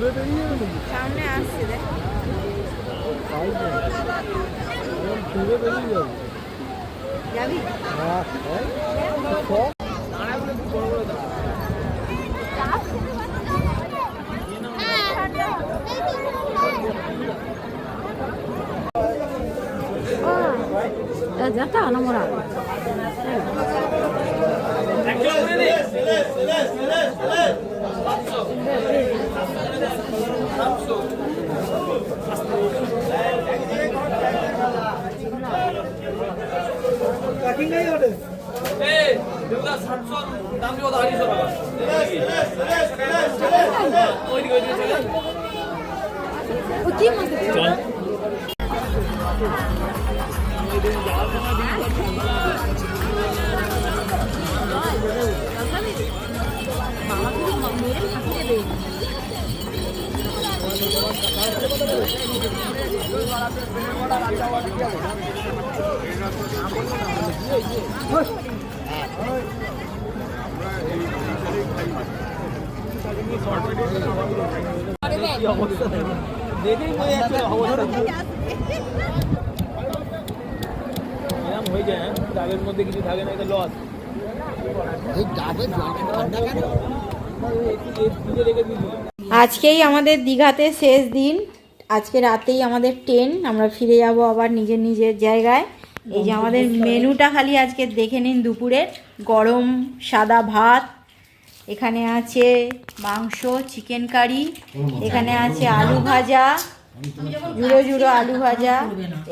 সামনে আসছে দেখ তাই না এখন ঘুরে বেরিয়ে যাবে যাবি হ্যাঁ হ্যাঁ সব Ya 디 দেখেই অবস্থা। এরম হয়ে যায় হ্যাঁ? ডাবের মধ্যে কিছু থাকে না, এটা লস এই ডাবে জলটা ঠান্ডা কেন আজকেই আমাদের দীঘাতে শেষ দিন। আজকে রাতেই আমাদের ট্রেন আমরা ফিরে যাব আবার নিজের নিজের জায়গায়। এই যে আমাদের মেনুটা খালি আজকে দেখে নিন দুপুরের গরম সাদা ভাত, এখানে আছে মাংস চিকেন কারি এখানে আছে আলু ভাজা, জুড়ো জুড়ো আলু ভাজা,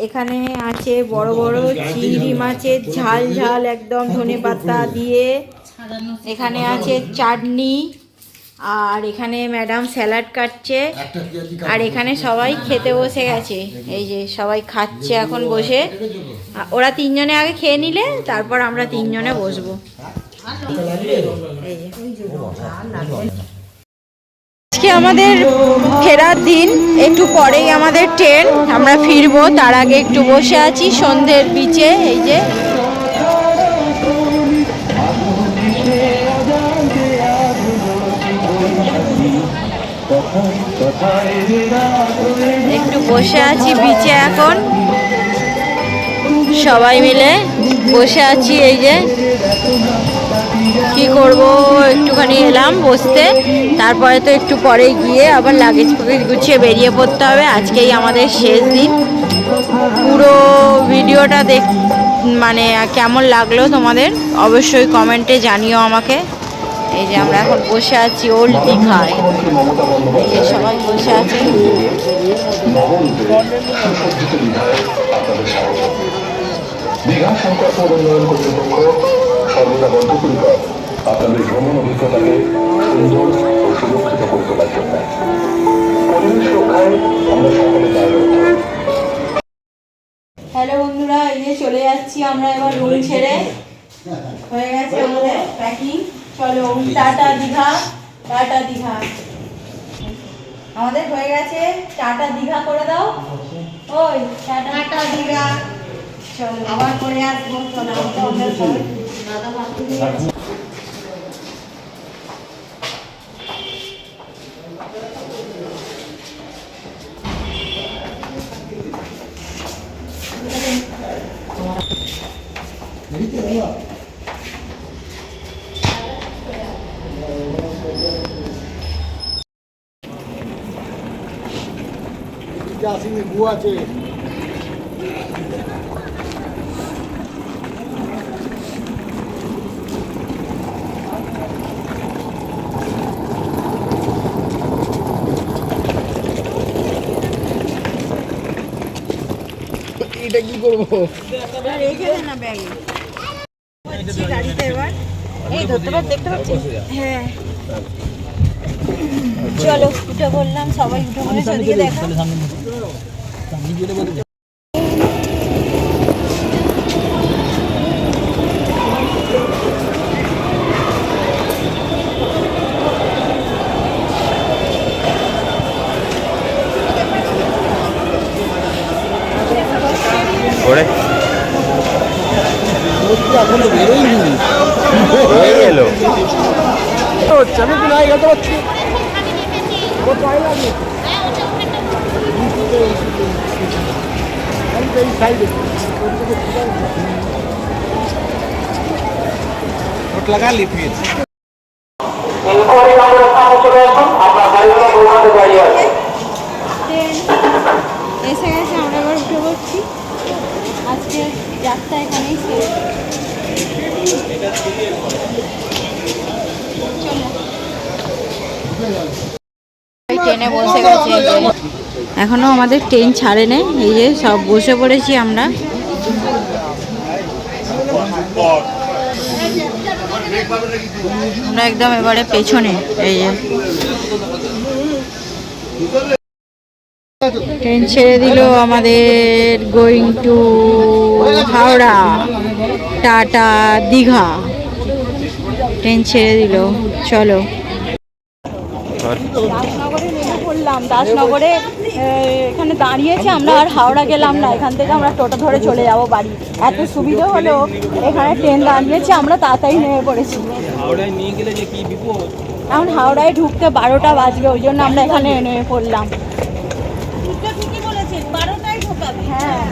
এখানে আছে বড় বড় চিংড়ি মাছের ঝাল ঝাল, একদম ধনে পাতা দিয়ে। এখানে আছে চাটনি। আর এখানে ম্যাডাম স্যালাড কাটছে। আর এখানে সবাই খেতে বসে গেছে। এই যে সবাই খাচ্ছে এখন বসে। ওরা তিনজনে আগে খেয়ে নিলে তারপর আমরা তিনজনে বসবো। আজকে আমাদের ফেরার দিন একটু পরেই আমাদের ট্রেন। আমরা ফিরবো তার আগে একটু বসে আছি সন্ধ্যের বিচে এই যে। একটু বসে আছি বিচে এখন। সবাই মিলে বসে আছি এই যে। কি করব? একটুখানি এলাম বসতে। তারপরে তো একটু পরে গিয়ে আবার লাগেজ ফাগেজ গুছিয়ে বেরিয়ে পড়তে হবে। আজকেই আমাদের শেষ দিন। পুরো ভিডিওটা দেখ মানে কেমন লাগল তোমাদের? অবশ্যই কমেন্টে জানিও আমাকে। এই যে আমরা এখন বসে আছি ওল্ড দীঘায়। এই যে সবাই বসে আছে। দীঘা উন্নয়ন কর্তৃপক্ষ সর্বদা আপনাদের ভ্রমণ অভিজ্ঞতাকে সুন্দর ও সুরক্ষিত করে তোলার জন্য পরিবেশ রক্ষায় আমরা সকলে দায়বদ্ধ হ্যালো বন্ধুরা, এই যে চলে যাচ্ছি আমরা এবার রুম ছেড়ে। হয়ে গেছে আমাদের প্যাকিং চলো টাটা দীঘা টাটা দীঘা। আমাদের হয়ে গেছে টাটা দীঘা করে দাও। ওই টাটা দীঘা। চলো আবার করে আসব চলো আসেনি গু আছে। এটা কি করব? রেখে দে না ব্যাগে গাড়িতে এবার এই ধরতে পার দেখতে পাচ্ছিস হ্যাঁ। চলো উঠে বললাম সবাই উঠে বলে সেদিকে দেখা ওরে। এখন তো বেরোয়নি হয়ে গেল। আমি তো নাই যেতে পারছি লাগা। ফির ট্রেন এসে গেছে আমরা এবার উঠে পড়ছি। আজকে যাত্রা এখানেই শেষ। ট্রেনে বসে গেছে এই যে। এখনও আমাদের ট্রেন ছাড়ে নেই এই যে সব বসে পড়েছি আমরা। আমরা একদম এবারে পেছনে, এই যে। ট্রেন ছেড়ে দিল আমাদের going to Howrah, Tata, Digha. Train ছেড়ে দিল, চলো। দাসনগরে নেমে পড়লাম দাসনগরে এখানে দাঁড়িয়েছে আমরা আর হাওড়া গেলাম না। এখান থেকে আমরা টোটো ধরে চলে যাব বাড়ি। এত সুবিধা হলো এখানে ট্রেন দাঁড়িয়েছে আমরা তাড়াতাড়ি নেমে পড়েছি। হাওড়ায় নিয়ে গেলে যে কি বিপদ? এখন হাওড়ায় ঢুকতে বারোটা বাজবে ওই জন্য আমরা এখানে নেমে পড়লাম। হ্যাঁ।